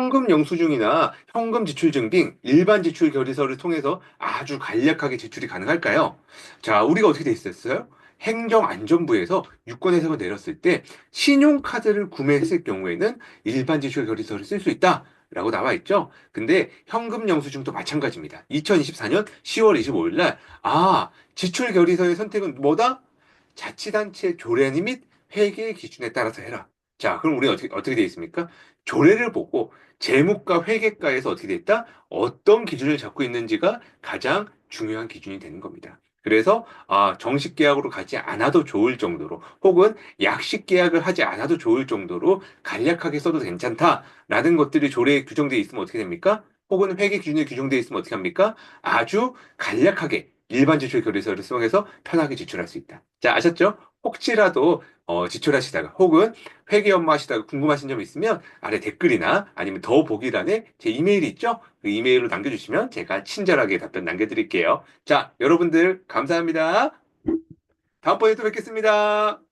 현금 영수증이나 현금 지출 증빙, 일반 지출 결의서를 통해서 아주 간략하게 지출이 가능할까요? 자, 우리가 어떻게 돼 있었어요? 행정안전부에서 유권 해석을 내렸을 때 신용카드를 구매했을 경우에는 일반 지출 결의서를 쓸 수 있다. 라고 나와 있죠. 근데 현금 영수증도 마찬가지입니다. 2024년 10월 25일 날, 아, 지출 결의서의 선택은 뭐다? 자치단체 조례 및 회계 기준에 따라서 해라. 자, 그럼 우리는 어떻게, 어떻게 되어 있습니까? 조례를 보고 재무과 회계과에서 어떻게 됐다? 어떤 기준을 잡고 있는지가 가장 중요한 기준이 되는 겁니다. 그래서 아, 정식 계약으로 가지 않아도 좋을 정도로 혹은 약식 계약을 하지 않아도 좋을 정도로 간략하게 써도 괜찮다라는 것들이 조례에 규정되어 있으면 어떻게 됩니까? 혹은 회계 기준에 규정되어 있으면 어떻게 합니까? 아주 간략하게 일반 지출 결의서를 수정해서 편하게 지출할 수 있다. 자, 아셨죠? 혹시라도 어, 지출하시다가 혹은 회계 업무하시다가 궁금하신 점 있으면 아래 댓글이나 아니면 더 보기란에 제 이메일이 있죠? 그 이메일로 남겨주시면 제가 친절하게 답변 남겨드릴게요. 자, 여러분들 감사합니다. 다음번에 또 뵙겠습니다.